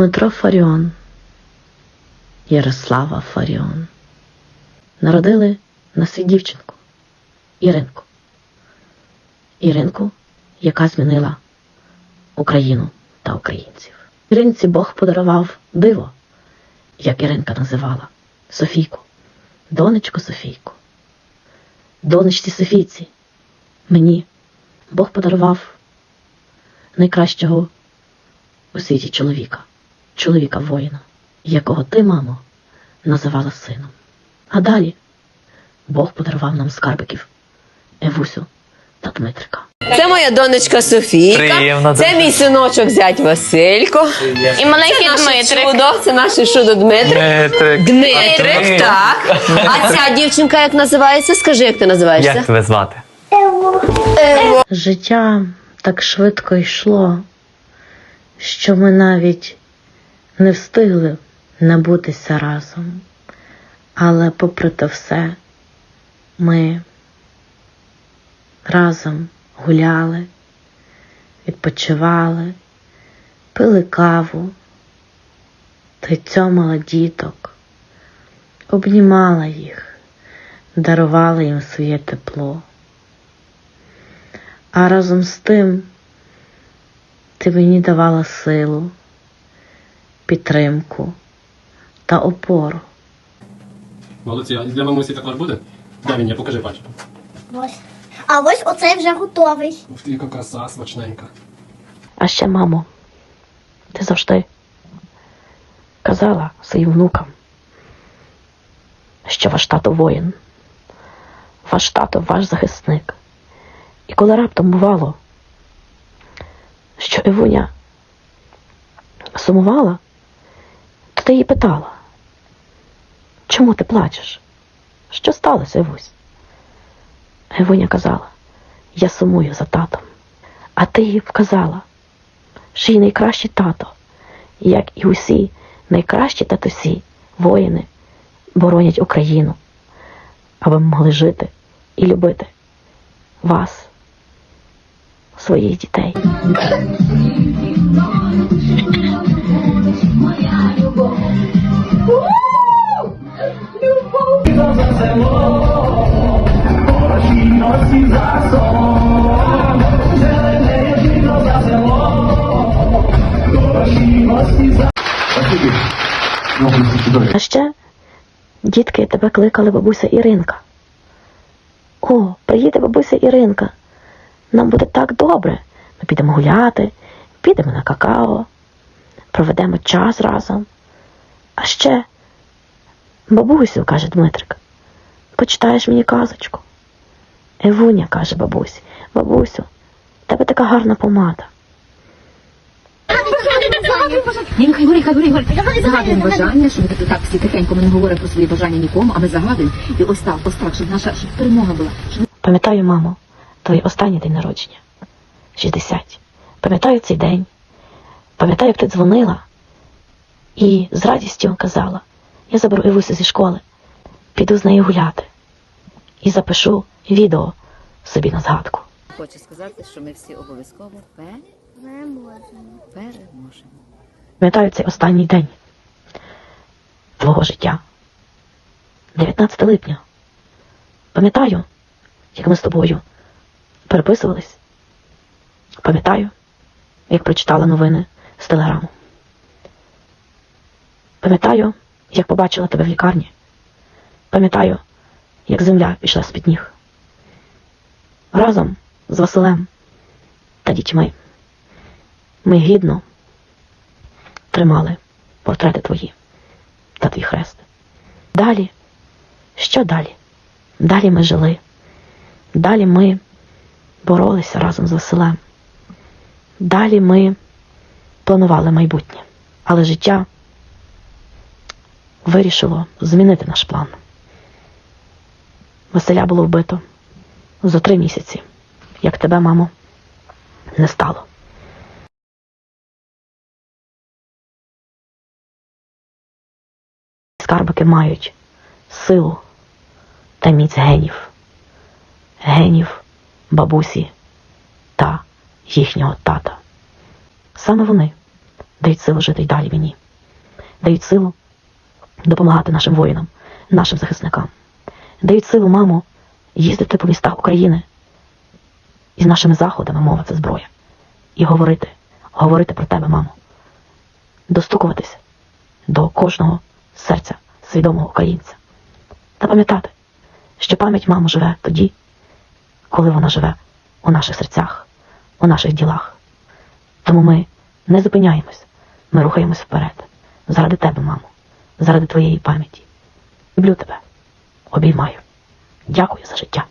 Дмитро Фаріон, Ярослава Фаріон народили на світ дівчинку Іринку. Іринку, яка змінила Україну та українців. Іринці Бог подарував диво, як Іринка називала Софійку, донечко Софійку. Донечці Софійці, мені Бог подарував найкращого у світі чоловіка, чоловіка воїна, якого ти, мамо, називала сином. А далі Бог подарував нам скарбиків Евусю та Дмитрика. Це моя донечка Софійка. Приємно Це мій синочок зять Василько. І маленький Це наше Дмитрик. чудо, це наше чудо Дмитрик. Дмитрик. Дмитрик, так. А ця дівчинка як називається? Скажи, як ти називаєшся? Як тебе звати? Життя так швидко йшло, що ми навіть не встигли набутися разом. Але попри те все, ми разом гуляли, відпочивали, пили каву, та цьомала діток, обнімала їх, дарувала їм своє тепло. А разом з тим ти мені давала силу, підтримку та опору. Молодці, а для мамусі також буде? Дай мені, покажи пальчик. Ось. А ось оцей вже готовий. Ух ти, яка краса, смачненька. А ще, мамо, ти завжди казала своїм внукам, що ваш тато воїн, ваш тато ваш захисник. І коли раптом бувало, що Івуня сумувала, то ти її питала, чому ти плачеш? Що сталося, Івусь? Івуня казала, я сумую за татом. А ти їй вказала, що її найкращий тато, як і усі найкращі татусі, воїни, боронять Україну, аби могли жити і любити вас, своїх дітей. А ще дітки тебе кликали бабуся Іринка. О, приїде бабуся Іринка. Нам буде так добре. Ми підемо гуляти, підемо на какао, проведемо час разом. А ще, бабусю, каже Дмитрик, почитаєш мені казочку. Евуня, каже бабусь, бабусю, тебе така гарна помада. Загадуємо бажання, щоб ми так всі тихенько ми не говоримо про свої бажання нікому, а ми загадуємо. І ось так, ось так, щоб наша щоб перемога була. Щоб Пам'ятаю, мамо, твій останній день народження 60. Пам'ятаю цей день. Пам'ятаю, як ти дзвонила і з радістю казала: я заберу Івусю зі школи, піду з нею гуляти і запишу відео собі на згадку. Хочу сказати, що ми всі обов'язково переможемо. переможемо. Пам'ятаю цей останній день твого життя. 19 липня. Пам'ятаю, як ми з тобою переписувались. Пам'ятаю, як прочитала новини з телеграму. Пам'ятаю, як побачила тебе в лікарні. Пам'ятаю, як земля пішла з-під ніг. Разом з Василем та дітьми ми гідно тримали портрети твої та твій хрест. Далі, що далі? Далі ми жили. Далі ми боролися разом з Василем. Далі ми планували майбутнє. Але життя вирішило змінити наш план. Василя було вбито за три місяці, як тебе, мамо, не стало. Скарбики мають силу та міць генів, генів бабусі та їхнього тата. Саме вони дають силу жити й далі війні, дають силу допомагати нашим воїнам, нашим захисникам, дають силу, мамо, їздити по містах України і з нашими заходами мова це зброя. І говорити, говорити про тебе, мамо, достукуватися до кожного серця свідомого українця. Та пам'ятати, що пам'ять мамо живе тоді, коли вона живе у наших серцях, у наших ділах. Тому ми не зупиняємось, ми рухаємось вперед. Заради тебе, мамо, заради твоєї пам'яті. Люблю тебе, обіймаю. Дякую за життя.